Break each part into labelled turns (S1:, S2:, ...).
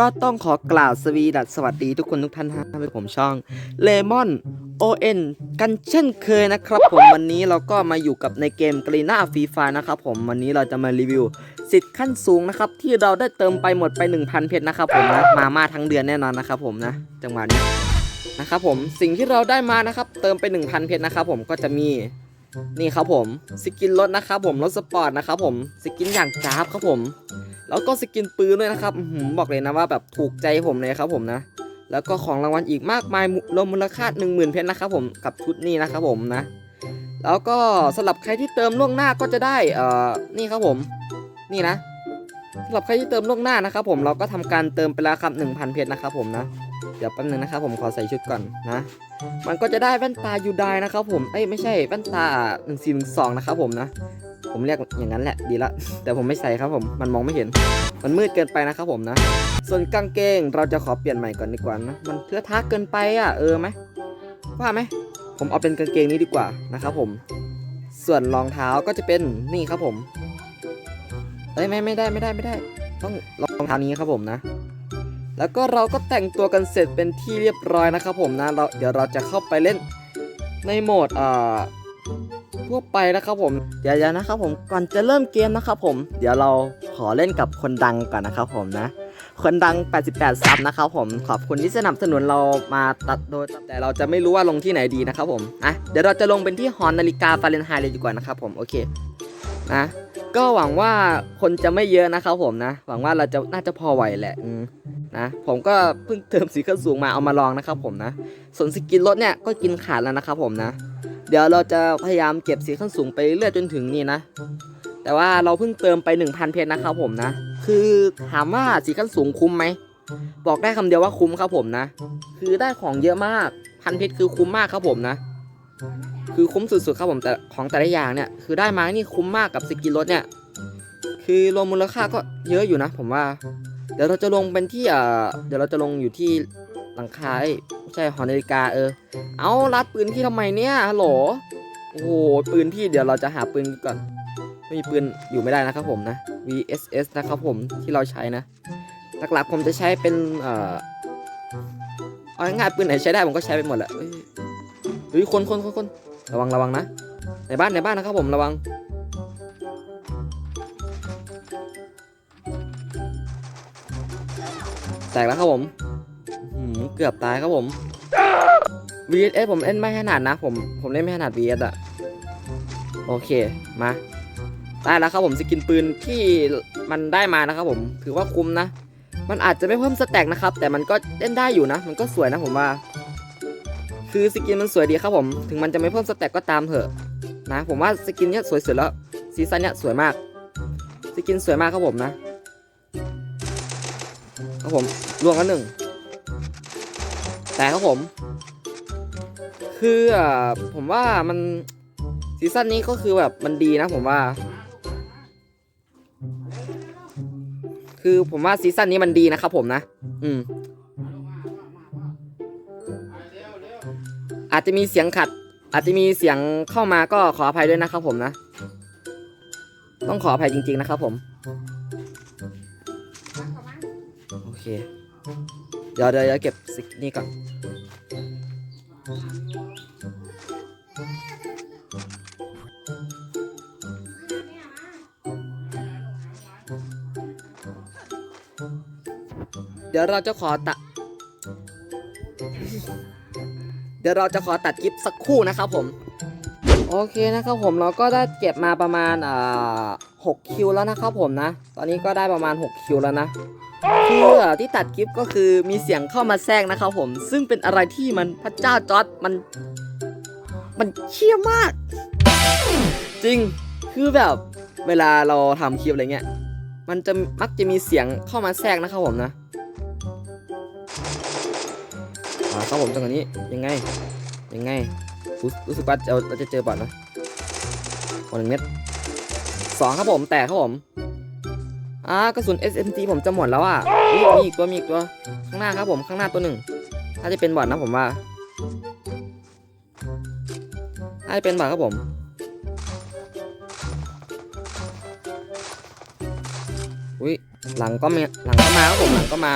S1: ก็ต้องขอกล่าวสวีดัสสวัสดีทุกคนทุกท่านนะเป็นผมช่องเลมอน ON กันเช่นเคยนะครับผมวันนี้เราก็มาอยู่กับในเกมกรีน่าฟรีไฟนะครับผมวันนี้เราจะมารีวิว สิทธิ์ขั้นสูงนะครับ ที่เราได้เติมไปหมดไป 1,000 เพชรนะครับผมนะมาม่าทั้งเดือนแน่นอนนะครับผมนะจังหวะนี้นะครับผมสิ่งที่เราได้มานะครับ เติมไป 1,000 เพชรนะครับผมก็จะมีนี่ครับผม สกินรถนะครับผมรถสปอร์ตนะครับผมสกินอย่างจ้าบครับผม แล้วก็สกินปืนด้วยนะครับอื้อหือบอกเลยนะว่าแบบถูกใจผมเลยครับผมนะ แล้วก็ของรางวัลอีกมากมายมูรวมมูลค่า 10,000 เพชรนะครับผมกับชุดนี้นะครับผมนะ แล้วก็สำหรับใครที่เติมล่วงหน้าก็จะได้เอ่อนี่ครับผม นี่นะสำหรับใครที่เติมล่วงหน้านะครับผมเราก็ทำการเติมไปแล้วครับ1,000 เพชรนะครับผมนะเดี๋ยวแป๊บนึงนะครับผมขอใส่ชุดก่อนนะ มันก็จะได้แว่นตายูไดนะครับผม เอ้ยไม่ใช่แว่นตา1412นะครับผมนะ ผมเรียกอย่างนั้นแหละดีละ แต่ผมไม่ใส่ครับผมมันมองไม่เห็น มันมืดเกินไปนะครับผมนะ ส่วนกางเกงเราจะขอเปลี่ยนใหม่ก่อนดีกว่านะมันเทือะทะเกินไปอะเออไหมว่าไหมผมเอาเป็นกางเกงนี้ดีกว่านะครับผม ส่วนรองเท้าก็จะเป็นนี่ครับผมเอ้ยไม่ไม่ได้ไม่ได้ไม่ได้ ต้องรองเท้านี้ครับผมนะ แล้วก็เราก็แต่งตัวกันเสร็จเป็นที่เรียบร้อยนะครับผมนะเราเดี๋ยวเราจะเข้าไปเล่นในโหมดอ่อ ทั่วไปนะครับผมเดี๋ยวๆนะครับผมก่อนจะเริ่มเกมนะครับผมเดี๋ยวเราขอเล่นกับคนดังก่อนนะครับผมนะ คนดัง 88 ซับนะครับผมขอบคุณที่สนับสนุนเรามาตัดโดยแต่เราจะไม่รู้ว่าลงที่ไหนดีนะครับผมอะเดี๋ยวเราจะลงเป็นที่หอนาฬิกาฟาเรนไฮต์เลยดีกว่านะครับผมโอเคนะก็หวังว่าคนจะไม่เยอะนะครับผมนะ หวังว่าเราจะน่าจะพอไหวแหละนะผมก็เพิ่งเติมสีขั้นสูงมาเอามาลองนะครับผมนะส่วนสกินรถเนี่ยก็กินขาดแล้วนะครับผมนะ เดี๋ยวเราจะพยายามเก็บสีขั้นสูงไปเรื่อยจนถึงนี่นะ แต่ว่าเราเพิ่งเติมไป 1,000 เพชรนะครับผมนะ คือถามว่าสีขั้นสูงคุ้มไหม บอกได้คำเดียวว่าคุ้มครับผมนะ คือได้ของเยอะมาก พันเพชรคือคุ้มมากครับผมนะ คือคุ้มสุดๆครับผมแต่ของแต่ละอย่างเนี่ย คือได้มานี่คุ้มมากกับสกินรถเนี่ย คือรวมมูลค่าก็เยอะอยู่นะ ผมว่า เดี๋ยวเราจะลงเป็นที่เดี๋ยวเราจะลงอยู่ที่หลังคาเอ้ย ใช่หอนาฬิกาเออ เอารัดปืนที่ทำไมเนี่ยฮัลโหลโอ้โหปืนพี่เดี๋ยวเราจะหาปืนก่อนไม่มีปืนอยู่ไม่ได้นะครับผมนะ VSS นะครับผมที่เราใช้นะหลักๆผมจะใช้เป็นเอ่อเอาง่ายๆปืนไหนใช้ได้ผมก็ใช้ไปหมดแหละเฮ้ยคนคนคนคนระวังระวังนะ ในบ้านในบ้านนะครับผมระวังแตกแล้วครับผม เกือบตายครับผม VS ผมเล่นไม่ถนัดนะ ผมผมเล่นไม่ถนัด VS อะโอเคมาได้แล้วครับผมสกินปืนที่มันได้มานะครับผมถือว่าคุ้มนะ มันอาจจะไม่เพิ่มสแต็กนะครับ แต่มันก็เล่นได้อยู่นะ มันก็สวยนะผมว่า คือสกินมันสวยดีครับผม ถึงมันจะไม่เพิ่มสแต็กก็ตามเถอะ นะ ผมว่าสกินเนี้ยสวยสุดแล้วซีซั่นเนี้ยสวยมากสกินสวยมากครับผมนะครับผมรวมกันหนึ่ง แต่ครับผม คืออ่าผมว่ามันซีซั่นนี้ก็คือแบบมันดีนะผมว่า คือผมว่าซีซั่นนี้มันดีนะครับผมนะ อืม อาจจะมีเสียงขัด อาจจะมีเสียงเข้ามาก็ขออภัยด้วยนะครับผมนะ ต้องขออภัยจริง ๆ นะครับผม โอเค เดี๋ยวเดี๋ยวเก็บสินี่ก่อนเดี๋ยวเราจะขอตัด เดี๋ยวเราจะขอตัดคลิปสักครู่นะครับผม โอเคนะครับผมเราก็ได้เก็บมาประมาณอ่า6คิวแล้วนะครับผมนะ ตอนนี้ก็ได้ประมาณ 6 คิวแล้วนะ คือที่ตัดคลิปก็คือมีเสียงเข้ามาแทรกนะครับผม ซึ่งเป็นอะไรที่มันพระเจ้าจอดมัน มันเชี่ยมาก จริงคือแบบเวลาเราทำคลิปอะไรเงี้ย มันจะมักจะมีเสียงเข้ามาแทรกนะครับผมนะอาครับผมจังหวะนี้ยังไง ยังไง รู้สึกว่าเราจะเจอบอทนะคนหนึ่งเม็ดสองครับผมแตกครับผม อ่ากระสุน SMG ผมจะหมดแล้วอะมีอีกตัวมีอีกตัวข้างหน้าครับผมข้างหน้าตัวหนึ่งถ้าจะเป็นบอทนะผมว่าถ้าจะเป็นบอทครับผมอุ้ยหลังก็มีหลังก็มาครับผมหลังก็มา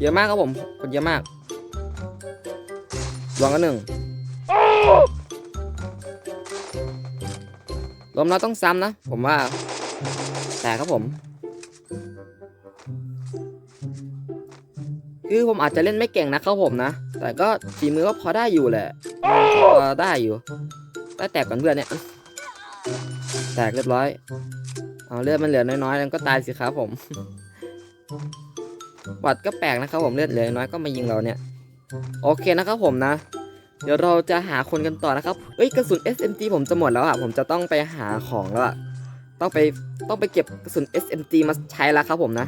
S1: เยอะมากครับผมคนเยอะมากรวมกันหนึ่งรวมแล้วต้องซ้ำนะ ผมว่า แต่ครับผม คือผมอาจจะเล่นไม่เก่งนะครับผมนะ แต่ก็ฝีมือก็พอได้อยู่แหละพอได้อยู่ได้แตกก่อนเพื่อนเนี่ย แตกเรียบร้อย เอาเลือดมันเหลือน้อยๆมันก็ตายสิครับผมวัดก็แปลกนะครับผมเลือดเหลือน้อยก็มายิงเราเนี่ย โอเคนะครับผมนะ เดี๋ยวเราจะหาคนกันต่อนะครับ เอ้ยกระสุน SMG ผมจะหมดแล้วอะ ผมจะต้องไปหาของแล้วอะ ต้องไปต้องไปเก็บกระสุน SMG มาใช้แล้วครับผมนะ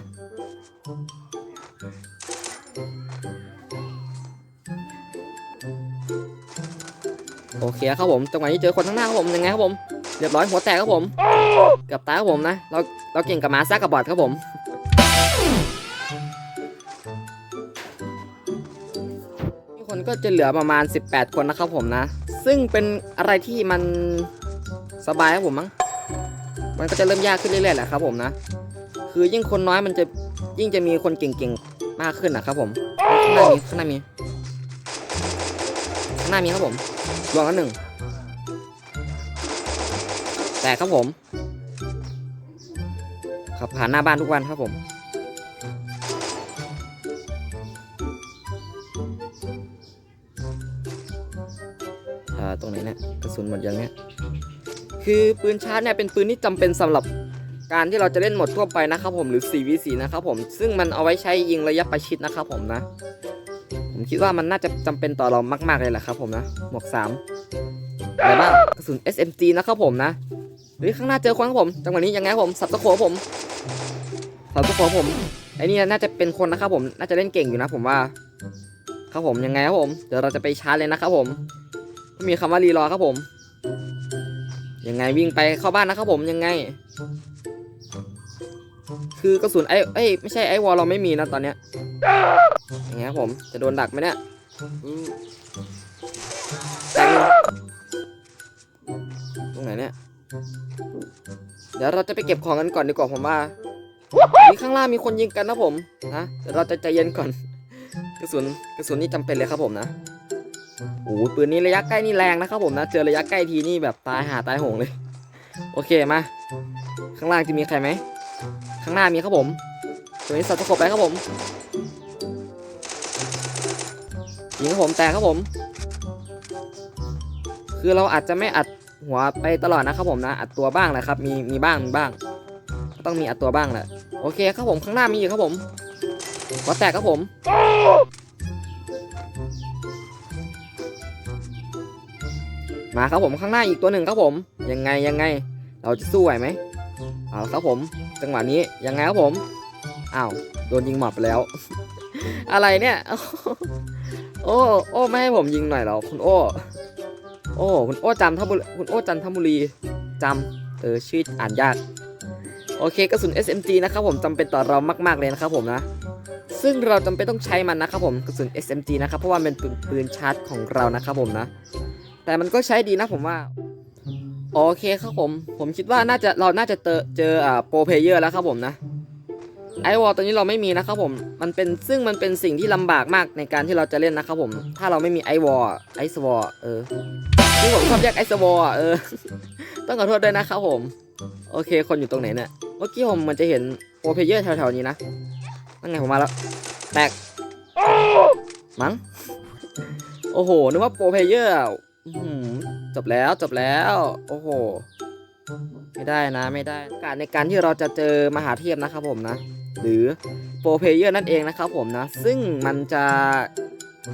S1: โอเคครับผมจังหวะนี้เจอคนข้างหน้าครับผมยังไงครับผมเรียบร้อยหัวแตกครับผมเกือบตายครับผมนะเราเราเก่งกับหมาซากับบอดครับผมทุกคนก็จะเหลือประมาณ 18 คนนะครับผมนะ ซึ่งเป็นอะไรที่มันสบายครับผมมั้งมันก็จะเริ่มยากขึ้นเรื่อยๆแหละครับผมนะ คือยิ่งคนน้อยมันจะยิ่งจะมีคนเก่งๆมากขึ้นนะครับผมข้างหน้ามีข้างหน้ามีข้างหน้ามีครับผม รวมกันหนึ่งแต่ครับผมขับผ่านหน้าบ้านทุกวันครับผมอ่าตรงไหนเนี่ยกระสุนหมดยังเนี่ยคือปืนชาร์จเนี่ยเป็นปืนที่จำเป็นสำหรับการที่เราจะเล่นหมดทั่วไปนะครับผมหรือ 4v4 นะครับผมซึ่งมันเอาไว้ใช้ยิงระยะประชิดนะครับผมนะ ผมคิดว่ามันน่าจะจำเป็นต่อเรามาก ๆ เลยแหละครับผมนะ หมวก3อะไรบ้างกระสุน SMG นะครับผมนะเฮ้ยข้างหน้าเจอคนครับผมจังหวะนี้ยังไงผมสับตะโขผมสับตะโขผมไอ้นี่น่าจะเป็นคนนะครับผมน่าจะเล่นเก่งอยู่นะผมว่า ครับผมยังไงครับผม เดี๋ยวเราจะไปชาร์จเลยนะครับผมมีคำว่ารีรอครับผมยังไงวิ่งไปเข้าบ้านนะครับผมยังไง คือกระสุนไอ้เอ้ไม่ใช่ไอ้วอลเราไม่มีนะตอนเนี้ย อยังไงครับผมจะโดนดักไหมเนี่ยตรงไหนเนี่ย เดี๋ยวเราจะไปเก็บของกันก่อนดีกว่าผมว่ามีข้างล่างมีคนยิงกันนะผมนะเดี๋ยวเราจะใจเย็นก่อน กระสุนกระสุนนี่จำเป็นเลยครับผมนะโอ้หปืนนี้ระยะใกล้นี่แรงนะครับผมนะ เจอระยะใกล้ทีนี่แบบตายหาตายหงเลย โอเคมา ข้างล่างจะมีใครไหม ข้างหน้ามีครับผมตัวนี้สับตะขบไปครับผม ยิงครับผมแตกครับผม คือเราอาจจะไม่อัดหัวไปตลอดนะครับผมนะอัดตัวบ้างแหละครับ มีมีบ้างมีบ้างก็ต้องมีอัดตัวบ้างแหละโอเคครับผมข้างหน้ามีอยู่ครับผมหัวแตกครับผมมาครับผมข้างหน้าอีกตัวหนึ่งครับผม ยังไงยังไง เราจะสู้ไหวไหมเอาครับผม จังหวะนี้ยังไงครับผมอ้าวโดนยิงหมอบไปแล้ว อะไรเนี่ย โอ้โอ้ไม่ให้ผมยิงหน่อยเหรอคุณโอ้โอ้คุณโอ้จำทบุรีคุณโอ้จันทบุรีจำเออชื่ออ่านยากโอเคกระสุน SMG นะครับผมจำเป็นต่อเรามาก ๆเลยนะครับผมนะ ซึ่งเราจำเป็นต้องใช้มันนะครับผมกระสุน SMG นะครับเพราะว่าเป็นปืนปืนชาร์จของเรานะครับผมนะ แต่มันก็ใช้ดีนะผมว่าโอเคครับผม ผมคิดว่าน่าจะเราน่าจะเจอเจออ่าโปรเพเยอร์แล้วครับผมนะ ไอวอลตัวนี้เราไม่มีนะครับผม มันเป็นซึ่งมันเป็นสิ่งที่ลำบากมากในการที่เราจะเล่นนะครับผม ถ้าเราไม่มีไอวอลไอสวอลเออที่ผมชอบเรียกไอสวอลเออ ต้องขอโทษด้วยนะครับผม โอเค คนอยู่ตรงไหนเนี่ย เมื่อกี้ผมมันจะเห็นโปรเพเยอร์แถวๆนี้นะนั่นไงผมมาแล้ว แตก มั้ง โอ้โห นึกว่าโปรเพเยอร์จบแล้วจบแล้ว โอ้โห ไม่ได้นะไม่ได้โอกาสในการที่เราจะเจอมหาเทพนะครับผมนะ หรือโปรเพเยอร์นั่นเองนะครับผมนะ ซึ่งมันจะ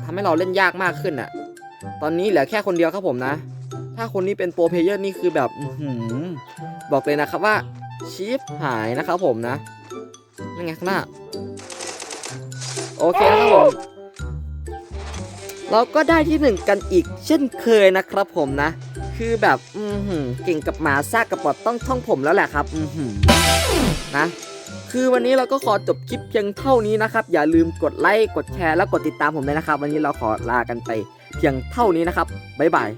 S1: ทำให้เราเล่นยากมากขึ้นอะตอนนี้เหลือแค่คนเดียวครับผมนะ ถ้าคนนี้เป็นโปรเพเยอร์นี่คือแบบหือบอกเลยนะครับว่าชีฟหายนะครับผมนะนั่นไงข้างหน้าโอเคนะครับผมเราก็ได้ที่หนึ่งกันอีกเช่นเคยนะครับผมนะ คือแบบอืเก่งกับหมาซากกับปอดต้องท่องผมแล้วแหละครับ อืนะ คือวันนี้เราก็ขอจบคลิปเพียงเท่านี้นะครับ อย่าลืมกดไลค์ กดแชร์ และกดติดตามผมด้วยนะครับ วันนี้เราขอลากันไปเพียงเท่านี้นะครับ บ๊ายบาย